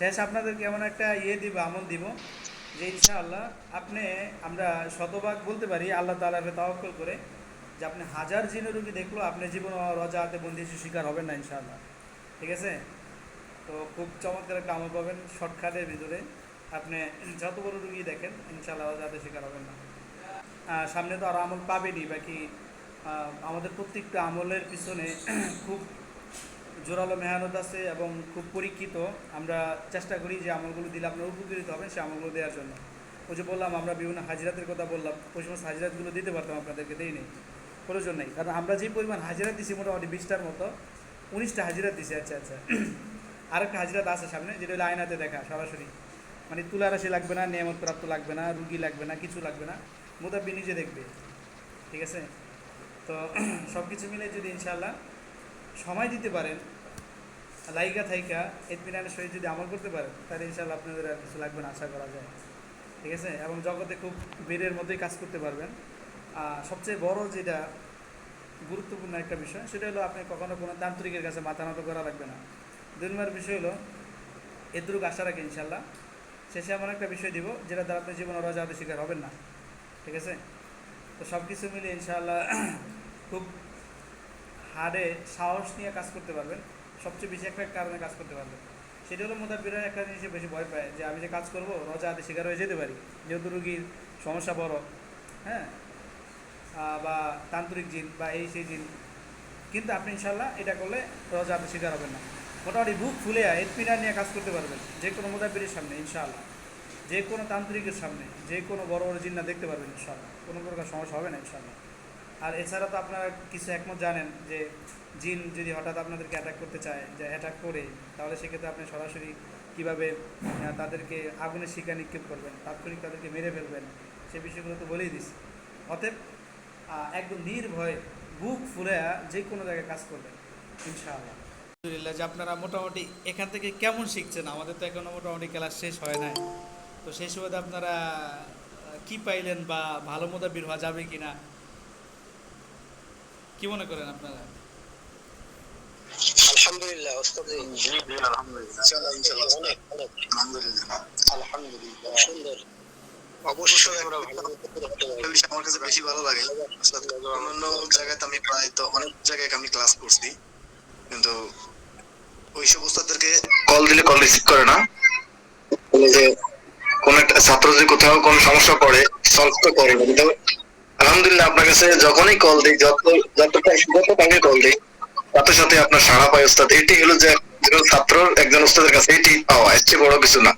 শেষ আপনাদেরকে এমন একটা ইয়ে দিব, আমল দিব, যে ইনশাআল্লাহ আপনি, আমরা শতভাগ বলতে পারি, আল্লাহ তালাকে তাওয়াক্কল করে, যে আপনি হাজার জিনের রুগী দেখল, আপনি জীবন বন্দি শিকার হবেন না ইনশাআল্লাহ। ঠিক আছে? তো খুব চমৎকার একটা আমল পাবেন, শর্টকাটের ভিতরে। আপনি যত বড় রুগী দেখেন, ইনশাআল্লাহ হাতে শিকার হবেন না। সামনে তো আর আমল পাবেনি বাকি আমাদের প্রত্যেকটা আমলের পিছনে খুব জোরালো মেহনত আছে এবং খুব পরীক্ষিত। আমরা চেষ্টা করি যে আমলগুলো দিলে আপনার উপকৃত হবেন সে আমলগুলো দেওয়ার জন্য। ওই যে বললাম, আমরা বিভিন্ন হাজিরাতের কথা বললাম, ওই সমস্ত হাজিরাতগুলো দিতে পারতাম আপনাদেরকে, দেই নেই। প্রয়োজন নেই। কারণ আমরা যে পরিমাণ হাজিরা দিছি, মোটামুটি বিশটার মতো, উনিশটা হাজিরা দিছি আচ্ছা আচ্ছা। আরেকটা হাজিরাত আছে সামনে, যেটা হলো আয়নাতে দেখা, সরাসরি। মানে তুলারাশি লাগবে না, নিয়ামত প্রাপ্ত লাগবে না, রুগী লাগবে না, কিছু লাগবে না। মোতাব্বি নিজে দেখবে। ঠিক আছে? তো সব কিছু মিলে যদি ইনশাআল্লাহ সময় দিতে পারেন লাইগা থাইকা এতমিনানের সহিত যদি আমল করতে পারেন তাহলে ইনশাল্লাহ আপনাদের আর কিছু লাগবে না, আশা করা যায়। ঠিক আছে? এবং জগতে খুব বীরের মধ্যেই কাজ করতে পারবেন। সবচেয়ে বড় যেটা গুরুত্বপূর্ণ একটা বিষয়, সেটা হলো আপনি কখনো কোনো তান্ত্রিকের কাছে মাথা নত করা লাগবে না। দুই নম্বর বিষয় হলো, এদরুক আশা রাখে ইনশাল্লাহ শেষে এমন একটা বিষয় দিব, যেটা দ্বারা আপনি জীবনে রাজাতে শিকার হবেন না। ঠিক আছে? তো সব কিছু মিলে ইনশাল্লাহ খুব হারে সাহস নিয়ে কাজ করতে পারবেন। সবচেয়ে বেশি একটা কারণে কাজ করতে পারবেন সেটা হলো মোতাবিরা একটা জিনিসে বেশি ভয় পায় যে, আমি যে কাজ করব রজা হাতে শিকার হয়ে যেতে পারি। যেহেতু রুগীর সমস্যা বড় হ্যাঁ? বা তান্ত্রিক জিন বা এই সেই জিন। কিন্তু আপনি ইনশাল্লাহ এটা করলে রজা হাতে শিকার হবেন না। মোটামুটি বুক ফুলে এডপিনার নিয়ে কাজ করতে পারবেন। যে কোনো মোতাবিরের সামনে, ইনশাআল্লাহ। যে কোনো তান্ত্রিকের সামনে, যে কোনো বড় বড় জিন্না দেখতে পারবেন, ইনশাআল্লাহ। কোনো প্রকার সমস্যা হবে না, ইনশাআল্লাহ। আর এছাড়া তো আপনারা কিছু একমত জানেন যে জিন যদি হঠাৎ আপনাদেরকে অ্যাটাক করতে চায়, যে অ্যাটাক করে, তাহলে সেক্ষেত্রে আপনি সরাসরি কীভাবে তাদেরকে আগুনের শিকা নিক্ষেপ করবেন, তাৎক্ষণিক তাদেরকে মেরে ফেলবেন, সে বিষয়গুলো তো বলেই দিস। অতএব একদম নির্ভয়ে বুক ফুলে যে কোনো জায়গায় কাজ করবেন, ইনশাআল্লাহ। আলহামদুলিল্লাহ, যে আপনারা মোটামুটি এখান থেকে কেমন শিখছেন? আমাদের তো এখনও মোটামুটি ক্লাস শেষ হয় নাই। তো সেই সুবাদে আপনারা কি পাইলেন বা ভালো মতো বের হওয়া যাবে কি না কি মনে করেন আপনারা? আলহামদুলিল্লাহ ওস্তাদ। জি। জি জি আলহামদুলিল্লাহ। ইনশাআল্লাহ, ইনশাআল্লাহ, অনেক, সুন্দর। অবশ্যই আমরা আমার কাছে বেশি ভালো লাগে। অন্যান্য জায়গায় আমি প্রায় তো অনেক জায়গায় আমি ক্লাস করছি। কিন্তু কল দিলে কল রিসিভ করে না। যে কোন একটা ছাত্র যদি কোথাও কোনো সমস্যা পড়ে সলভ তো করে না। কিন্তু আলহামদুলিল্লাহ, আপনার কাছে যখনই কল দিই, যত, যতটা যত টাইমে কল দিই। সাথে সাথে আপনার সারা পায় ওস্তাদ। এটি হলো যে ছাত্র একজন ওস্তাদের কাছে এটি পাওয়া, এর চেয়ে বড় কিছু না।